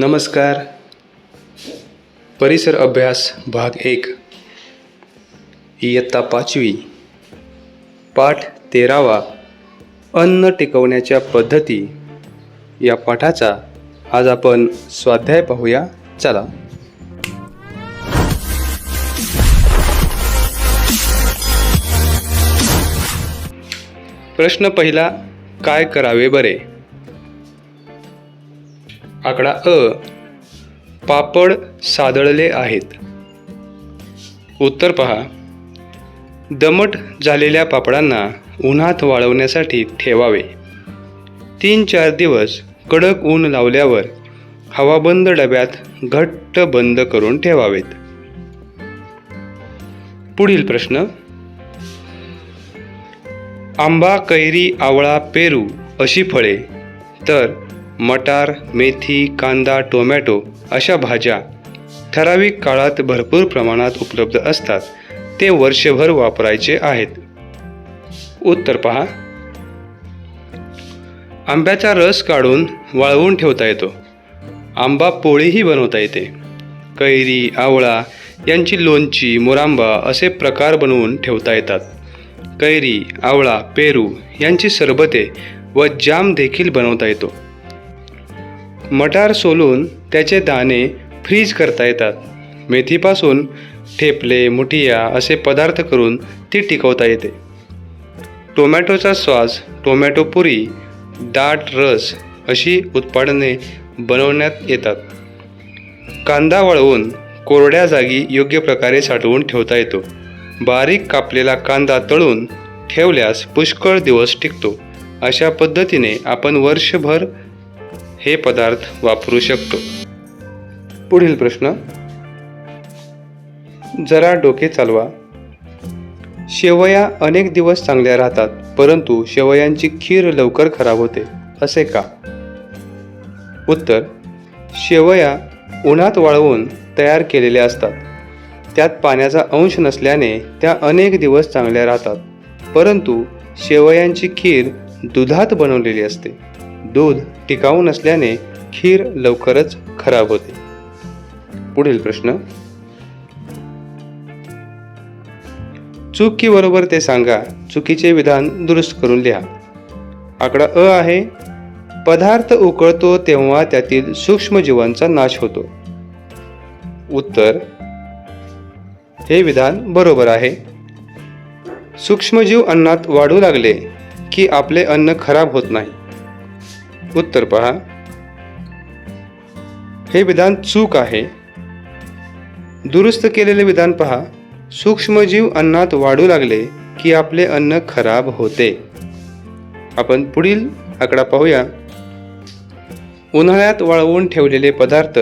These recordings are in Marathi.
नमस्कार. परिसर अभ्यास भाग एक. इयत्ता पाचवी. पाठ तेरावा. अन्न टिकवण्याच्या पद्धती. या पाठाचा आज आपण स्वाध्याय पाहूया. चला. प्रश्न पहिला काय करावे बरे? आकडा अ. पापड सादळले आहेत. उत्तर पहा. दमट झालेल्या पापडांना उन्हात वाळवण्यासाठी ठेवावे. तीन चार दिवस कडक ऊन लावल्यावर हवाबंद डब्यात घट्ट बंद करून ठेवावेत. पुढील प्रश्न. आंबा कैरी आवळा पेरू अशी फळे तर मटार मेथी कांदा टोमॅटो अशा भाज्या ठराविक काळात भरपूर प्रमाणात उपलब्ध असतात. ते वर्षभर वापरायचे आहेत. उत्तर पहा. आंब्याचा रस काढून वाळवून ठेवता येतो. आंबा पोळीही बनवता येते. कैरी आवळा यांची लोणची मोरांबा असे प्रकार बनवून ठेवता येतात. कैरी आवळा पेरू यांची सरबते व जाम देखील बनवता येतो. मटार सोलून त्याचे दाणे फ्रीज करता येतात. मेथीपासून ठेपले मुठिया असे पदार्थ करून ती टिकवता येते. टोमॅटोचा स्वास टोमॅटो पुरी दाट रस अशी उत्पादने बनवण्यात येतात. कांदा वळवून कोरड्या जागी योग्य प्रकारे साठवून ठेवता येतो. बारीक कापलेला कांदा तळून ठेवल्यास पुष्कळ दिवस टिकतो. अशा पद्धतीने आपण वर्षभर हे पदार्थ वापरू शकतो. पुढील प्रश्न. जरा डोके चालवा. शेवया अनेक दिवस चांगल्या राहतात परंतु शेवयांची खीर लवकर खराब होते असे का? उत्तर. शेवया उन्हात वाळवून तयार केलेल्या असतात. त्यात पाण्याचा अंश नसल्याने त्या अनेक दिवस चांगल्या राहतात परंतु शेवयांची खीर दुधात बनवलेली असते. दूध टिकाऊ नसल्याने खीर लवकरच खराब होते. पुढील प्रश्न. चूक की बरोबर ते सांगा चुकीचे विधान दुरुस्त करून लिहा. आकडा अ आहे पदार्थ उकळतो तेव्हा त्यातील सूक्ष्मजीवांचा नाश होतो. उत्तर हे विधान बरोबर आहे. सूक्ष्मजीव अन्नात वाढू लागले की आपले अन्न खराब होत नाही. उत्तर पहा. हे विधान चूक आहे. दुरुस्त केलेले विधान पहा. सूक्ष्मजीव अन्नात वाढू लागले की आपले अन्न खराब होते. आपण पुढील आकडा पाहूया. उन्हाळ्यात वाळवून ठेवलेले पदार्थ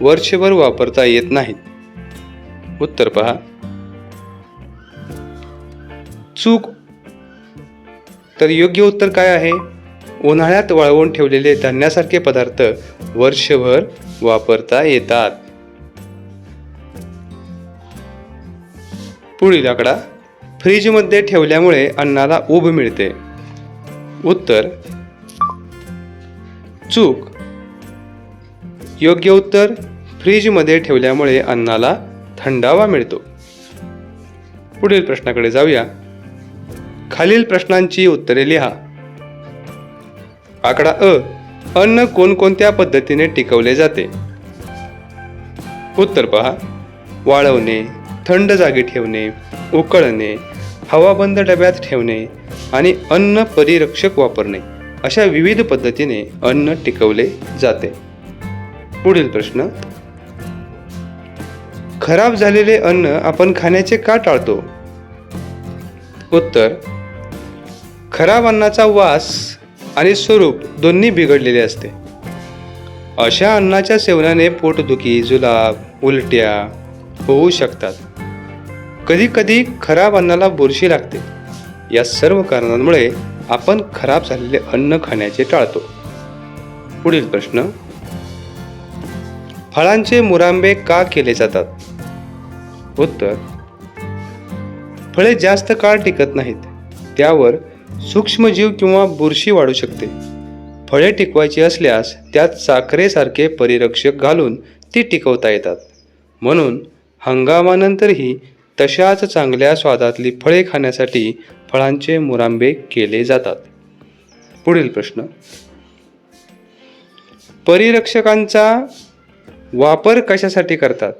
वर्षभर वापरता येत नाहीत. उत्तर पहा. चूक. तर योग्य उत्तर काय आहे? उन्हाळ्यात वाळवून ठेवलेले धान्यासारखे पदार्थ वर्षभर वापरता येतात. पुढील आकडा फ्रीजमध्ये ठेवल्यामुळे अन्नाला ऊब मिळते. उत्तर चूक. योग्य उत्तर फ्रीजमध्ये ठेवल्यामुळे अन्नाला थंडावा मिळतो. पुढील प्रश्नाकडे जाऊया. खालील प्रश्नांची उत्तरे लिहा. आकडा अ. अन्न कोणकोणत्या पद्धतीने टिकवले जाते? उत्तर पहा. वाळवणे थंड जागी ठेवणे उकळणे हवाबंद डब्यात ठेवणे आणि अन्न परिरक्षक वापरणे. अशा विविध पद्धतीने अन्न टिकवले जाते. पुढील प्रश्न. खराब झालेले अन्न आपण खाण्याचे का टाळतो? उत्तर. खराब अन्नाचा वास आणि स्वरूप दोन्ही बिघडलेले असते. अशा अन्नाच्या सेवनाने पोटदुखी जुलाब उलट्या होऊ शकतात. कधीकधी खराब अन्नाला बुरशी लागते. या सर्व कारणांमुळे आपण खराब झालेले अन्न खाण्याचे टाळतो. पुढील प्रश्न. फळांचे मुरांबे का केले जातात? उत्तर. फळे जास्त काळ टिकत नाहीत. त्यावर सूक्ष्मजीव किंवा बुरशी वाढू शकते. फळे टिकवायची असल्यास त्यात साखरेसारखे परिरक्षक घालून ती टिकवता येतात. म्हणून हंगामानंतरही तशाच चांगल्या स्वादातली फळे खाण्यासाठी फळांचे मुरांबे केले जातात. पुढील प्रश्न. परिरक्षकांचा वापर कशासाठी करतात?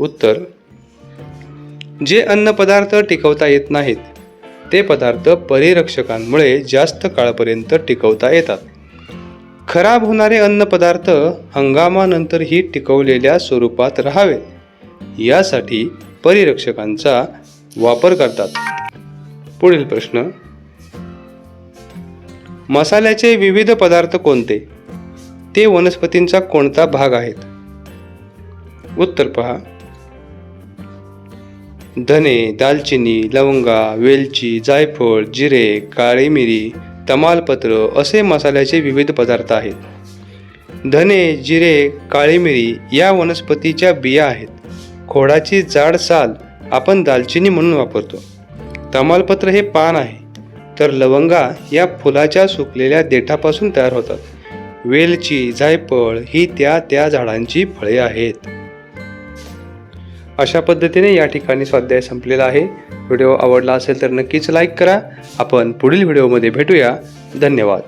उत्तर. जे अन्नपदार्थ टिकवता येत नाहीत ते पदार्थ परिरक्षकांमुळे जास्त काळपर्यंत टिकवता येतात. खराब होणारे अन्नपदार्थ हंगामानंतरही टिकवलेल्या स्वरूपात राहावेत यासाठी परिरक्षकांचा वापर करतात. पुढील प्रश्न. मसाल्याचे विविध पदार्थ कोणते? ते वनस्पतींचा कोणता भाग आहेत? उत्तर पहा. धने दालचिनी लवंगा वेलची जायफळ जिरे काळी मिरी तमालपत्र असे मसाल्याचे विविध पदार्थ आहेत. धने जिरे काळी मिरी या वनस्पतीच्या बिया आहेत. खोडाची जाड साल आपण दालचिनी म्हणून वापरतो. तमालपत्र हे पान आहे. तर लवंगा या फुलाच्या सुकलेल्या देठापासून तयार होतात. वेलची जायफळ ही त्या त्या झाडांची फळे आहेत. अशा पद्धतीने या ठिकाणी स्वाध्याय संपलेला आहे. व्हिडिओ आवडला असेल तर नक्कीच लाईक करा. आपण पुढील व्हिडिओमध्ये भेटूया. धन्यवाद.